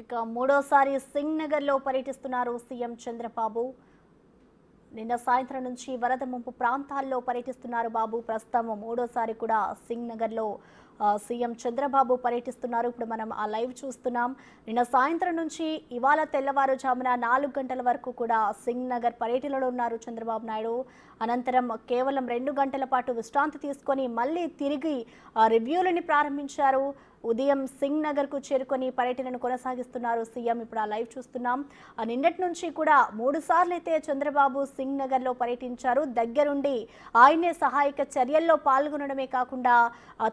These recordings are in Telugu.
ఇక మూడోసారి సింగ్ నగర్లో పర్యటిస్తున్నారు సీఎం చంద్రబాబు. నిన్న సాయంత్రం నుంచి వరద ముంపు ప్రాంతాల్లో పర్యటిస్తున్నారు బాబు. ప్రస్తుతం మూడోసారి కూడా సింగ్ నగర్లో సీఎం చంద్రబాబు పర్యటిస్తున్నారు. ఇప్పుడు మనం ఆ లైవ్ చూస్తున్నాం. నిన్న సాయంత్రం నుంచి ఇవాళ తెల్లవారుజామున నాలుగు గంటల వరకు కూడా సింగ్ నగర్ పర్యటనలో ఉన్నారు చంద్రబాబు నాయుడు. అనంతరం కేవలం రెండు గంటల పాటు విశ్రాంతి తీసుకొని మళ్ళీ తిరిగి ఆ, రివ్యూలని ప్రారంభించారు. ఉదయం సింగ్ నగర్కు చేరుకొని పర్యటనను కొనసాగిస్తున్నారు సీఎం. ఇప్పుడు ఆ లైవ్ చూస్తున్నాం. ఆ నిన్నటి నుంచి కూడా మూడు సార్లు అయితే చంద్రబాబు సింగ్ నగర్లో పర్యటించారు. దగ్గరుండి ఆయనే సహాయక చర్యల్లో పాల్గొనడమే కాకుండా ఆ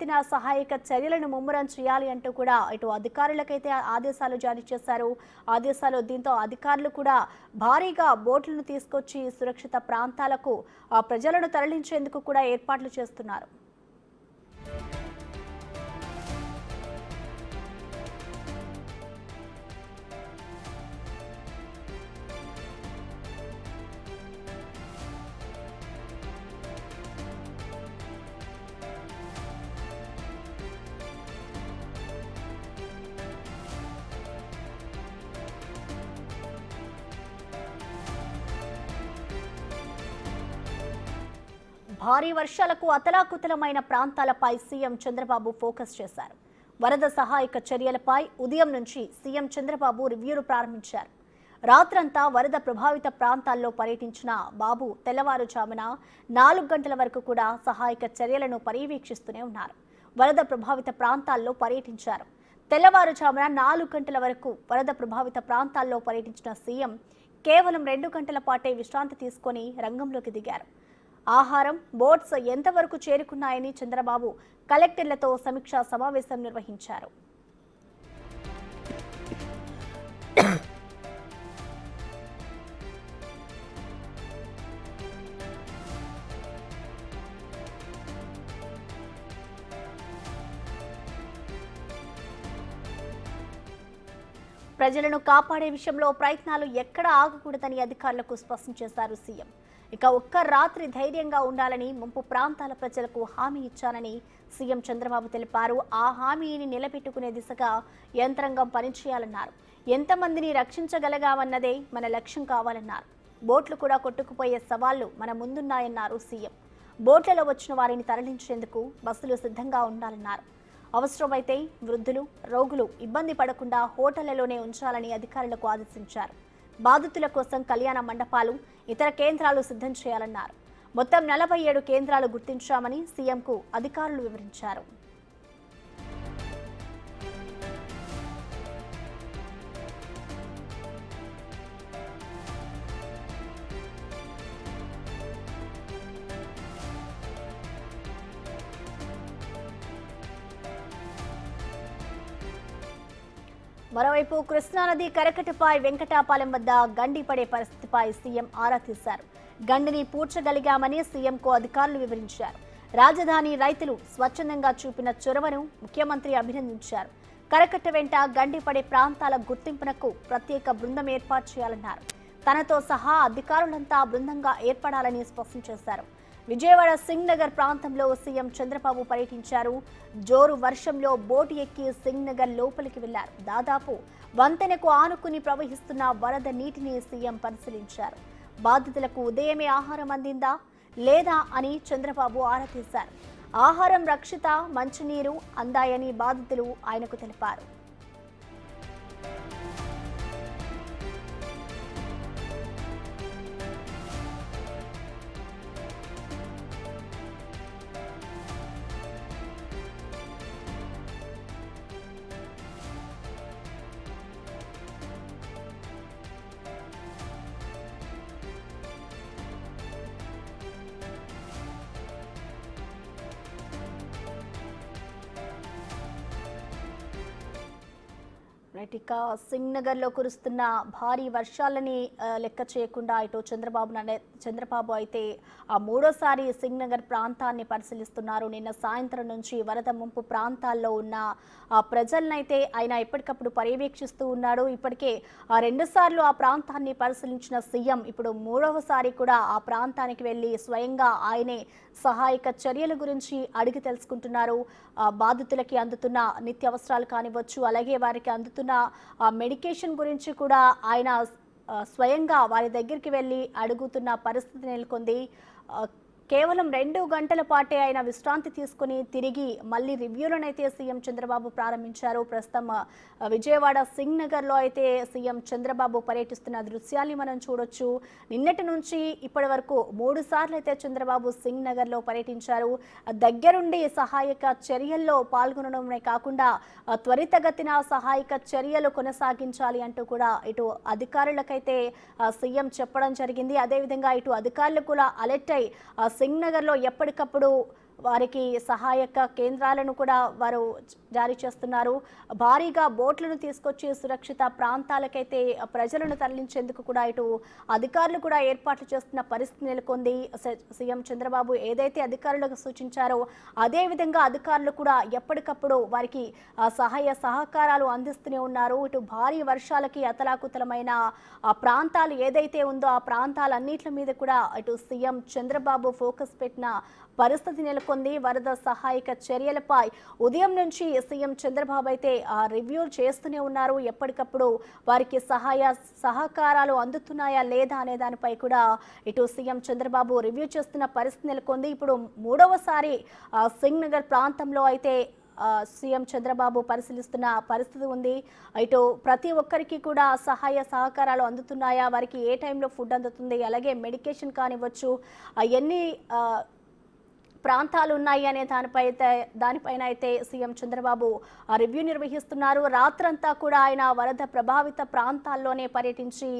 త్వరితగతిన సహాయక చర్యలను ముమ్మరం చేయాలి అంటూ కూడా ఇటు అధికారులకైతే ఆదేశాలు జారీ చేశారు. ఆదేశాలు దీంతో అధికారులు కూడా భారీగా బోట్లను తీసుకొచ్చి సురక్షిత ప్రాంతాలకు ఆ ప్రజలను తరలించేందుకు కూడా ఏర్పాట్లు చేస్తున్నారు. భారీ వర్షాలకు అతలాకుతలమైన ప్రాంతాలపై సీఎం చంద్రబాబు ఫోకస్ చేశారు. వరద సహాయక చర్యలపై ఉదయం నుంచి సీఎం చంద్రబాబు రివ్యూను ప్రారంభించారు. రాత్రంతా వరద ప్రభావిత ప్రాంతాల్లో పర్యటించిన బాబు తెల్లవారుజామున నాలుగు గంటల వరకు కూడా సహాయక చర్యలను పర్యవేక్షిస్తూనే ఉన్నారు. వరద ప్రభావిత ప్రాంతాల్లో పర్యటించారు. తెల్లవారుజామున నాలుగు గంటల వరకు వరద ప్రభావిత ప్రాంతాల్లో పర్యటించిన సీఎం కేవలం రెండు గంటల పాటే విశ్రాంతి తీసుకొని రంగంలోకి దిగారు. ఆహారం బోట్స్ ఎంతవరకు చేరుకున్నాయని చంద్రబాబు కలెక్టర్లతో సమీక్షా సమావేశం నిర్వహించారు. ప్రజలను కాపాడే విషయంలో ప్రయత్నాలు ఎక్కడ ఆగకూడదని అధికారులకు స్పష్టం చేశారు సీఎం. ఇక ఒక్క రాత్రి ధైర్యంగా ఉండాలని ముంపు ప్రాంతాల ప్రజలకు హామీ ఇచ్చానని సీఎం చంద్రబాబు తెలిపారు. ఆ హామీని నిలబెట్టుకునే దిశగా యంత్రాంగం పనిచేయాలన్నారు. ఎంతమందిని రక్షించగలగామన్నదే మన లక్ష్యం కావాలన్నారు. బోట్లు కూడా కొట్టుకుపోయే సవాళ్ళు మన ముందున్నాయన్నారు సీఎం. బోట్లలో వచ్చిన వారిని తరలించేందుకు బస్సులు సిద్ధంగా ఉండాలన్నారు. అవసరమైతే వృద్ధులు రోగులు ఇబ్బంది పడకుండా హోటళ్ళలోనే ఉంచాలని అధికారులకు ఆదేశించారు. బాధితుల కోసం కళ్యాణ మండపాలు ఇతర కేంద్రాలు సిద్ధం చేయాలన్నారు. మొత్తం నలభై ఏడు కేంద్రాలు గుర్తించామని సీఎంకు అధికారులు వివరించారు. మరోవైపు కృష్ణానది కరకటిపై వెంకటాపాలెం వద్ద గండి పడే పరిస్థితిపై సీఎం ఆరా తీశారు. గండిని పూడ్చగలిగామని సీఎంకు అధికారులు వివరించారు. రాజధాని రైతులు స్వచ్ఛందంగా చూపిన చొరవను ముఖ్యమంత్రి అభినందించారు. కరకట్ట వెంట గండి పడే ప్రాంతాల గుర్తింపునకు ప్రత్యేక బృందం ఏర్పాటు చేయాలన్నారు. తనతో సహా అధికారులంతా బృందంగా ఏర్పడాలని స్పష్టం చేశారు. విజయవాడ సింగ్ నగర్ ప్రాంతంలో సీఎం చంద్రబాబు పర్యటించారు. జోరు వర్షంలో బోటు ఎక్కి సింగ్ నగర్ లోపలికి వెళ్ళారు. దాదాపు వంతెనకు ఆనుకుని ప్రవహిస్తున్న వరద నీటిని సీఎం పరిశీలించారు. బాధితులకు ఉదయమే ఆహారం అందిందా లేదా అని చంద్రబాబు ఆరా తీశారు. ఆహారం రక్షిత మంచినీరు అందాయని బాధితులు ఆయనకు తెలిపారు. రైట్ ఇక సింగ్ నగర్లో కురుస్తున్న భారీ వర్షాలని లెక్క చేయకుండా ఇటు చంద్రబాబు చంద్రబాబు అయితే ఆ మూడోసారి సింగ్ నగర్ ప్రాంతాన్ని పరిశీలిస్తున్నారు. నిన్న సాయంత్రం నుంచి వరద ముంపు ప్రాంతాల్లో ఉన్న ఆ ప్రజలనైతే ఆయన ఎప్పటికప్పుడు పర్యవేక్షిస్తూ ఉన్నాడు. ఇప్పటికే ఆ రెండుసార్లు ఆ ప్రాంతాన్ని పరిశీలించిన సీఎం ఇప్పుడు మూడవసారి కూడా ఆ ప్రాంతానికి వెళ్ళి స్వయంగా ఆయనే సహాయక చర్యల గురించి అడిగి తెలుసుకుంటున్నారు. బాధితులకి అందుతున్న నిత్యావసరాలు కానివ్వచ్చు అలాగే వారికి అందుతున్న మెడికేషన్ గురించి కూడా ఆయన స్వయంగా వారి దగ్గరికి వెళ్ళి అడుగుతున్న పరిస్థితి నెలకొంది. కేవలం రెండు గంటల పాటే ఆయన విశ్రాంతి తీసుకుని తిరిగి మళ్ళీ రివ్యూలనైతే సీఎం చంద్రబాబు ప్రారంభించారు. ప్రస్తుతం విజయవాడ సింగ్ నగర్లో అయితే సీఎం చంద్రబాబు పర్యటిస్తున్న దృశ్యాన్ని మనం చూడొచ్చు. నిన్నటి నుంచి ఇప్పటి వరకు మూడు సార్లు అయితే చంద్రబాబు సింగ్ నగర్లో పర్యటించారు. దగ్గరుండి సహాయక చర్యల్లో పాల్గొనడమే కాకుండా త్వరితగతిన సహాయక చర్యలు కొనసాగించాలి అంటూ కూడా ఇటు అధికారులకైతే సీఎం చెప్పడం జరిగింది. అదేవిధంగా ఇటు అధికారులు కూడా అలర్ట్ అయి సింగ్నగర్లో సింగ్ నగర్లో ఎప్పటికప్పుడు వారికి సహాయక కేంద్రాలను కూడా వారు జారీ చేస్తున్నారు. భారీగా బోట్లను తీసుకొచ్చి సురక్షిత ప్రాంతాలకైతే ప్రజలను తరలించేందుకు కూడా ఇటు అధికారులు కూడా ఏర్పాట్లు చేస్తున్న పరిస్థితి నెలకొంది. స- సీఎం చంద్రబాబు ఏదైతే అధికారులకు సూచించారో అదేవిధంగా అధికారులు కూడా ఎప్పటికప్పుడు వారికి సహాయ సహకారాలు అందిస్తూనే ఉన్నారు. ఇటు భారీ వర్షాలకి అతలాకుతలమైన ఆ ప్రాంతాలు ఏదైతే ఉందో ఆ ప్రాంతాలన్నింటి మీద కూడా ఇటు సీఎం చంద్రబాబు ఫోకస్ పెట్టిన పరిస్థితి నెలకొంది. వరద సహాయక చర్యలపై ఉదయం నుంచి సీఎం చంద్రబాబు అయితే ఆ, రివ్యూ చేస్తూనే ఉన్నారు. ఎప్పటికప్పుడు వారికి సహాయ సహకారాలు అందుతున్నాయా లేదా అనే దానిపై కూడా ఇటు సీఎం చంద్రబాబు రివ్యూ చేస్తున్న పరిస్థితి నెలకొంది. ఇప్పుడు మూడవసారి ఆ, సింగ్ నగర్ ప్రాంతంలో అయితే సీఎం చంద్రబాబు పరిశీలిస్తున్న పరిస్థితి ఉంది. ఇటు ప్రతి ఒక్కరికి కూడా సహాయ సహకారాలు అందుతున్నాయా? వారికి ఏ టైంలో ఫుడ్ అందుతుంది? అలాగే మెడికేషన్ కానివ్వచ్చు. ఆ, ఎన్ని ప్రాంతాలు ఉన్నాయి అనే దానిపై అయితే దానిపైన అయితే సీఎం చంద్రబాబు ఆ రివ్యూ నిర్వహిస్తున్నారు. రాత్రంతా కూడా ఆయన వరద ప్రభావిత ప్రాంతాల్లోనే పర్యటించి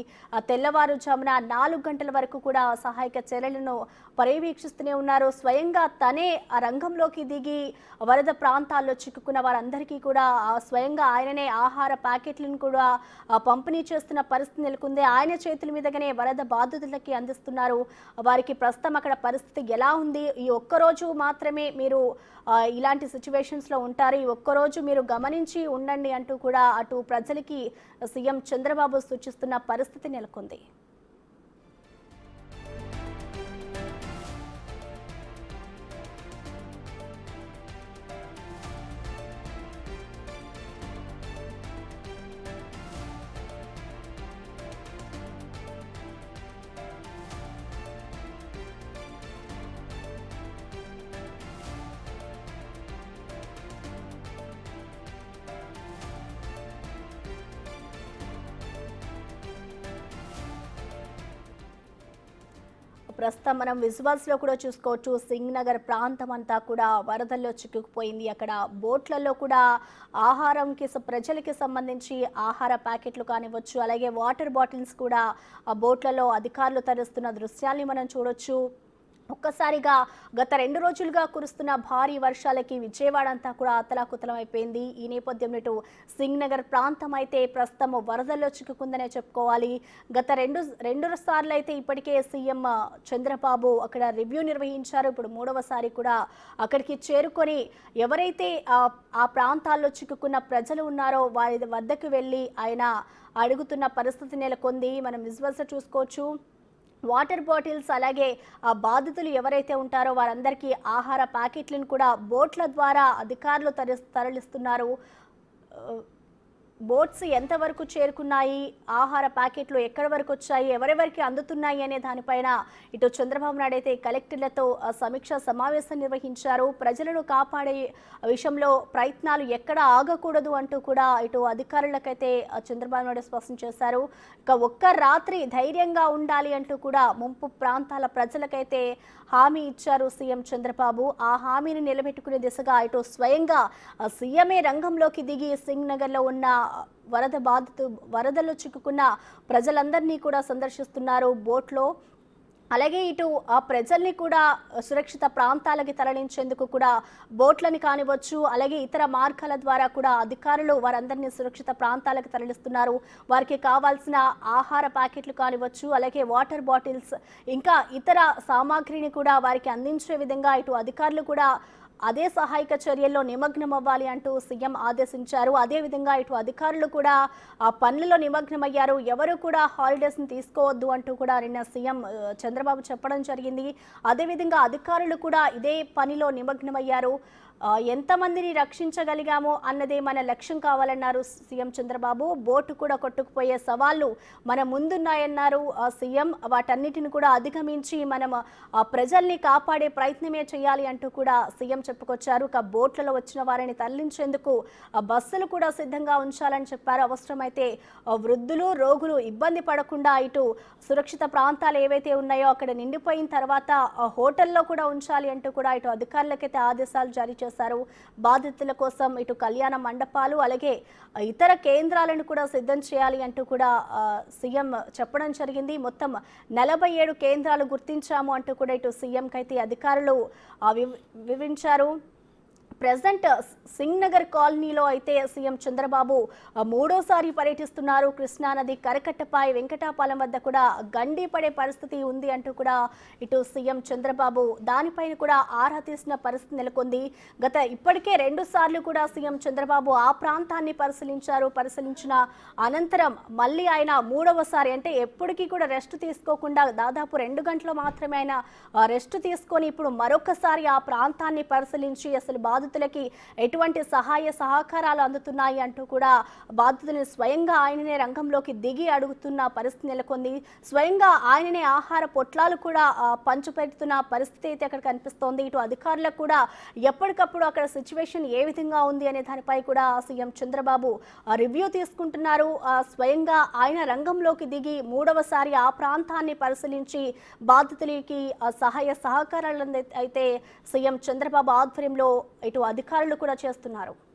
తెల్లవారుజామున నాలుగు గంటల వరకు కూడా సహాయక చర్యలను పర్యవేక్షిస్తూనే ఉన్నారు. స్వయంగా తనే ఆ రంగంలోకి దిగి వరద ప్రాంతాల్లో చిక్కుకున్న వారందరికీ కూడా స్వయంగా ఆయననే ఆహార ప్యాకెట్లను కూడా పంపిణీ చేస్తున్న పరిస్థితి నెలకొంది. ఆయన చేతుల మీదగానే వరద బాధితులకి అందిస్తున్నారు. వారికి ప్రస్తుతం అక్కడ పరిస్థితి ఎలా ఉంది? ఈ ఒక్కరోజు మాత్రమే మీరు ఇలాంటి సిచ్యువేషన్స్లో ఉంటారు. ఈ ఒక్కరోజు మీరు గమనించి ఉండండి అంటూ కూడా అటు ప్రజలకి సీఎం చంద్రబాబు సూచిస్తున్న పరిస్థితి నెలకొంది. ప్రస్తుతం మనం విజువల్స్లో కూడా చూసుకోవచ్చు. సింగ్ నగర్ ప్రాంతం అంతా కూడా వరదల్లో చిక్కుకుపోయింది. అక్కడ బోట్లలో కూడా ఆహారంకి ప్రజలకి సంబంధించి ఆహార ప్యాకెట్లు కానివ్వచ్చు అలాగే వాటర్ బాటిల్స్ కూడా ఆ బోట్లలో అధికారులు తరుస్తున్న దృశ్యాల్ని మనం చూడొచ్చు. ఒక్కసారిగా గత రెండు రోజులుగా కురుస్తున్న భారీ వర్షాలకి విజయవాడ అంతా కూడా అతలాకుతలం అయిపోయింది ఈ నేపథ్యంలో ఇటు సింగ్నగర్ ప్రాంతం అయితే ప్రస్తుతం వరదల్లో చిక్కుకుందనే చెప్పుకోవాలి. గత రెండు రెండు సార్లు అయితే ఇప్పటికే సీఎం చంద్రబాబు అక్కడ రివ్యూ నిర్వహించారు. ఇప్పుడు మూడవసారి కూడా అక్కడికి చేరుకొని ఎవరైతే ఆ ఆ ప్రాంతాల్లో చిక్కుకున్న ప్రజలు ఉన్నారో వారి వద్దకు వెళ్ళి ఆయన అడుగుతున్న పరిస్థితి నెలకొంది. మనం విజువల్స్ చూసుకోవచ్చు. వాటర్ బాటిల్స్ అలాగే ఆ బాధితులు ఎవరైతే ఉంటారో వారందరికీ ఆహార ప్యాకెట్లను కూడా బోట్ల ద్వారా అధికారులు తరి తరలిస్తున్నారు. బోట్స్ ఎంతవరకు చేరుకున్నాయి? ఆహార ప్యాకెట్లు ఎక్కడి వరకు వచ్చాయి? ఎవరెవరికి అందుతున్నాయి అనే దానిపైన ఇటు చంద్రబాబు నాయుడు అయితే కలెక్టర్లతో సమీక్ష సమావేశం నిర్వహించారు. ప్రజలను కాపాడే విషయంలో ప్రయత్నాలు ఎక్కడ ఆగకూడదు అంటూ కూడా ఇటు అధికారులకైతే ఆ, చంద్రబాబు నాయుడు స్పష్టం చేశారు. ఇక ఒక్క రాత్రి ధైర్యంగా ఉండాలి అంటూ కూడా ముంపు ప్రాంతాల ప్రజలకైతే హామీ ఇచ్చారు సీఎం చంద్రబాబు. ఆ హామీని నిలబెట్టుకునే దిశగా ఇటు స్వయంగా ఆ, సీఎంఏ రంగంలోకి దిగి సింగ్ నగర్లో ఉన్న వరద బాధితు వరదలో చిక్కుకున్న ప్రజలందరినీ కూడా సందర్శిస్తున్నారు బోట్లో. అలాగే ఇటు ఆ ప్రజల్ని కూడా సురక్షిత ప్రాంతాలకి తరలించేందుకు కూడా బోట్లని కానివచ్చు అలాగే ఇతర మార్గాల ద్వారా కూడా అధికారులు వారందరినీ సురక్షిత ప్రాంతాలకు తరలిస్తున్నారు. వారికి కావాల్సిన ఆహార ప్యాకెట్లు కానివచ్చు అలాగే వాటర్ బాటిల్స్ ఇంకా ఇతర సామాగ్రిని కూడా వారికి అందించే విధంగా ఇటు అధికారులు కూడా అదే సహాయక చర్యల్లో నిమగ్నం అవ్వాలి అంటూ సీఎం ఆదేశించారు. అదేవిధంగా ఇటు అధికారులు కూడా ఆ పనులలో నిమగ్నమయ్యారు. ఎవరు కూడా హాలిడేస్ని తీసుకోవద్దు అంటూ కూడా నిన్న సీఎం చంద్రబాబు చెప్పడం జరిగింది. అదేవిధంగా అధికారులు కూడా ఇదే పనిలో నిమగ్నమయ్యారు. ఎంతమందిని రక్షించగలిగామో అన్నదే మన లక్ష్యం కావాలన్నారు సీఎం చంద్రబాబు. బోటు కూడా కొట్టుకుపోయే సవాళ్ళు మన ముందున్నాయన్నారు. ఆ, సీఎం వాటన్నిటిని కూడా అధిగమించి మనం ఆ, ప్రజల్ని కాపాడే ప్రయత్నమే చేయాలి అంటూ కూడా సీఎం చెప్పుకొచ్చారు. ఇక బోట్లలో వచ్చిన వారిని తరలించేందుకు ఆ, బస్సులు కూడా సిద్ధంగా ఉంచాలని చెప్పారు. అవసరమైతే వృద్ధులు రోగులు ఇబ్బంది పడకుండా ఇటు సురక్షిత ప్రాంతాలు ఏవైతే ఉన్నాయో అక్కడ నిండిపోయిన తర్వాత హోటల్లో కూడా ఉంచాలి అంటూ కూడా ఇటు అధికారులకైతే ఆదేశాలు జారీ చేశారు బాధితుల కోసం ఇటు కళ్యాణ మండపాలు అలాగే ఇతర కేంద్రాలను కూడా సిద్ధం చేయాలి అంటూ కూడా సీఎం చెప్పడం జరిగింది. మొత్తం నలభై ఏడు కేంద్రాలు గుర్తించాము అంటూ కూడా ఇటు సీఎంకైతే అధికారులు వివరించారు. ప్రజెంట్ సింగ్ నగర్ కాలనీలో అయితే సీఎం చంద్రబాబు మూడోసారి పర్యటిస్తున్నారు. కృష్ణానది కరకట్టపై వెంకటాపాలెం వద్ద కూడా గండి పడే పరిస్థితి ఉంది అంటూ కూడా ఇటు సీఎం చంద్రబాబు దానిపైన కూడా ఆరా తీసిన పరిస్థితి నెలకొంది. గత ఇప్పటికే రెండు సార్లు కూడా సీఎం చంద్రబాబు ఆ ప్రాంతాన్ని పరిశీలించారు. పరిశీలించిన అనంతరం మళ్ళీ ఆయన మూడవసారి అంటే ఎప్పటికీ కూడా రెస్ట్ తీసుకోకుండా దాదాపు రెండు గంటలు మాత్రమే ఆయన రెస్ట్ తీసుకొని ఇప్పుడు మరొకసారి ఆ ప్రాంతాన్ని పరిశీలించి అసలు బాధితులకి ఎటువంటి సహాయ సహకారాలు అందుతున్నాయి అంటూ కూడా బాధితులను స్వయంగా ఆయననే రంగంలోకి దిగి అడుగుతున్న పరిస్థితి నెలకొంది. స్వయంగా ఆయననే ఆహార పొట్లాలు కూడా పంచిపెడుతున్న పరిస్థితి అయితే అక్కడ కనిపిస్తోంది. ఇటు అధికారులకు కూడా ఎప్పటికప్పుడు అక్కడ సిచ్యువేషన్ ఏ విధంగా ఉంది అనే దానిపై కూడా సీఎం చంద్రబాబు రివ్యూ తీసుకుంటున్నారు. స్వయంగా ఆయన రంగంలోకి దిగి మూడవసారి ఆ ప్రాంతాన్ని పరిశీలించి బాధితులకి ఆ, సహాయ సహకారాలను అయితే సీఎం చంద్రబాబు ఆధ్వర్యంలో ఇటు అధికారులు కూడా చేస్తున్నారు.